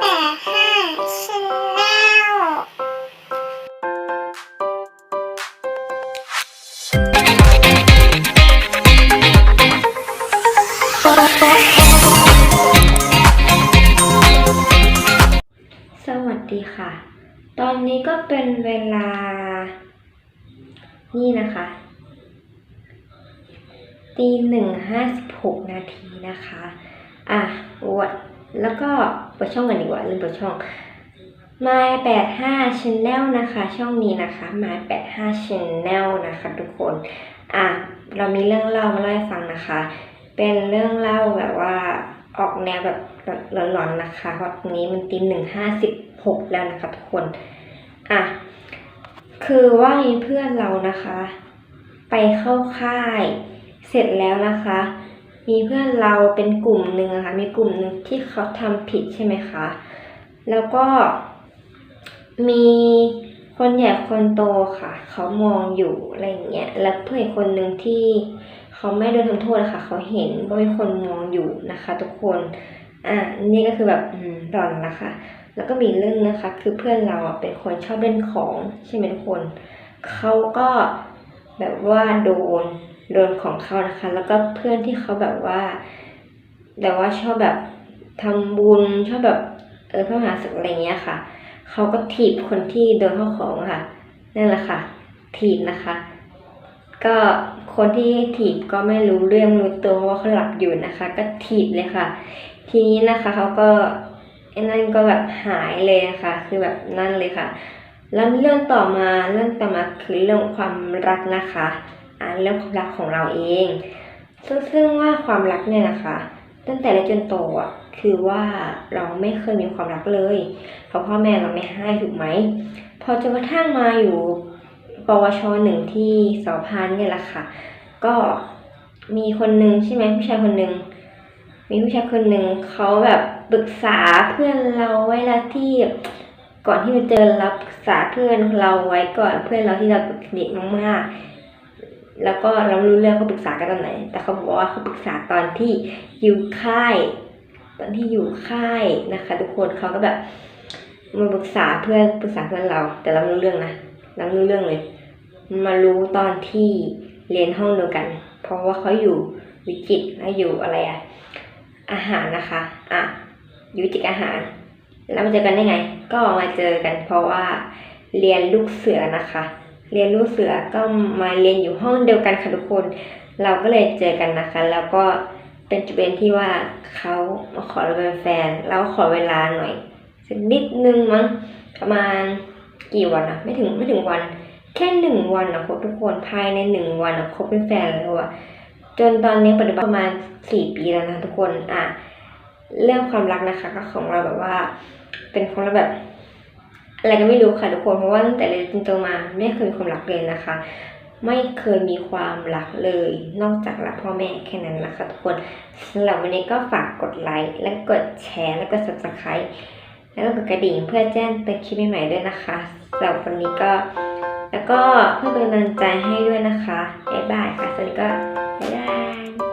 แต่ห้าชแนลสวัสดีค่ะ ตอนนี้ก็เป็นเวลา นี่นะคะตีหนึ่งห้าสิบหกนาทีนะคะ อะวด แล้วก็เปิดช่องกันดีกว่าลืมเปิดช่อง My 85 Channel นะคะ ช่องนี้นะคะ My 85 Channel นะคะทุกคนอะเรามีเรื่องเล่ามาเล่าให้ฟังนะคะ เป็นเรื่องเล่าแบบว่าออกแนวแบบหลอนๆนะคะเพราะตรงนี้มันตีหนึ่งห้าสิบหกแล้วนะคะทุกคนอะคือว่ามีเพื่อนเรานะคะ ไปเข้าค่ายเสร็จแล้วนะคะ มีเพื่อนเราเป็นกลุ่มหนึ่งอะค่ะมีกลุ่มหนึ่งที่เขาทำผิดใช่ไหมคะ แล้วก็มีคนใหญ่คนโตค่ะ เขามองอยู่อะไรอย่างเงี้ยแล้วเพื่อนคนหนึ่งที่เขาไม่โดนทำโทษนะคะเขาเห็นว่ามีคนมองอยู่นะคะ ทุกคนอะนี่ก็คือแบบอืมหลอนนะคะ แล้วก็มีเรื่องนะคะ คือเพื่อนเราอะเป็นคนชอบเล่นของใช่ไหมทุกคนเขาก็ แบบว่าโดนโดนของเขานะคะ แล้วก็เพื่อนที่เขาแบบว่าแบบว่าชอบแบบทำบุญชอบแบบเออพระมหาศึกอะไรเงี้ยค่ะเขาก็ถีบคนที่โดนเข้าของค่ะนั่นแหละค่ะ ถีบนะคะ ก็คนที่ถีบก็ไม่รู้เรื่องรู้ตัวว่าเขาหลับอยู่นะคะ ก็ถีบเลยค่ะ ทีนี้นะคะเขาก็ไอ้นั่นก็แบบหายเลยนะคะคือแบบนั่นเลยค่ะ แล้วเรื่องต่อมาเรื่องต่อมาคือเรื่องความรักนะคะอ่าเรื่องความรักของเราเอง ซึ่งซึ่งว่าความรักเนี่ยนะคะ ตั้งแต่เล็กจนโตอะคือว่าเราไม่เคยมีความรักเลยเพราะพ่อแม่เราไม่ให้ถูกไหมพอจนกระทั่งมาอยู่ปวชหนึ่งที่สพานเนี่ยแหละค่ะ ก็มีคนหนึ่งใช่ไหมผู้ชายคนหนึ่งมีผู้ชายคนหนึ่งเขาแบบปรึกษาเพื่อนเราไว้ละที่ ก่อนที่จะเจอเราปรึกษาเพื่อนเราไว้ก่อนเพื่อนเราที่เราสนิทมากๆแล้วก็เรารู้เรื่องเขาปรึกษากันตอนไหน แต่เขาบอกว่าเขาปรึกษาตอนที่อยู่ค่าย ตอนที่อยู่ค่ายนะคะ ทุกคนเขาก็แบบมาปรึกษาเพื่อนปรึกษาเพื่อนเรา แต่เรารู้เรื่องนะเรารู้เรื่องเลย มารู้ตอนที่เรียนห้องเดียวกัน เพราะว่าเขาอยู่วิจิตรและอยู่อะไรอะอาหารนะคะ อะอยู่วิจิตอาหาร แล้วมาเจอกันได้ไง ก็มาเจอกันเพราะว่าเรียนลูกเสือนะคะ เรียนลูกเสือก็มาเรียนอยู่ห้องเดียวกันค่ะทุกคน เราก็เลยเจอกันนะคะ แล้วก็เป็นจุดเด่นที่ว่าเขามาขอเราเป็นแฟนแล้วขอเวลาหน่อยสักนิดนึงมั้งประมาณกี่วันอะไม่ถึงไม่ถึงวัน แค่หนึ่งวันนะครบทุกคนภายในหนึ่งวันนะคบเป็นแฟนแล้วอะจนตอนนี้ปัจจุบันประมาณสี่ปีแล้วนะทุกคนอะ เรื่องความรักนะคะ ก็ของเราแบบว่า เป็นความรักแบบ อะไรก็ไม่รู้ค่ะทุกคนเพราะว่าตั้งแต่เรียนจนโตมาไม่เคยมีความรักเลยนะคะ ไม่เคยมีความรักเลย นอกจากรักพ่อแม่แค่นั้นนะคะทุกคนสำหรับวันนี้ก็ฝากกดไลค์และกดแชร์แล้วก็ subscribe แล้วก็กดกระดิ่งเพื่อแจ้งเตือนคลิปใหม่ๆด้วยนะคะสำหรับวันนี้ก็แล้วก็เพื่อเป็นกำลังใจให้ด้วยนะคะ บ๊ายบายค่ะสวัสดีก็บ๊ายบาย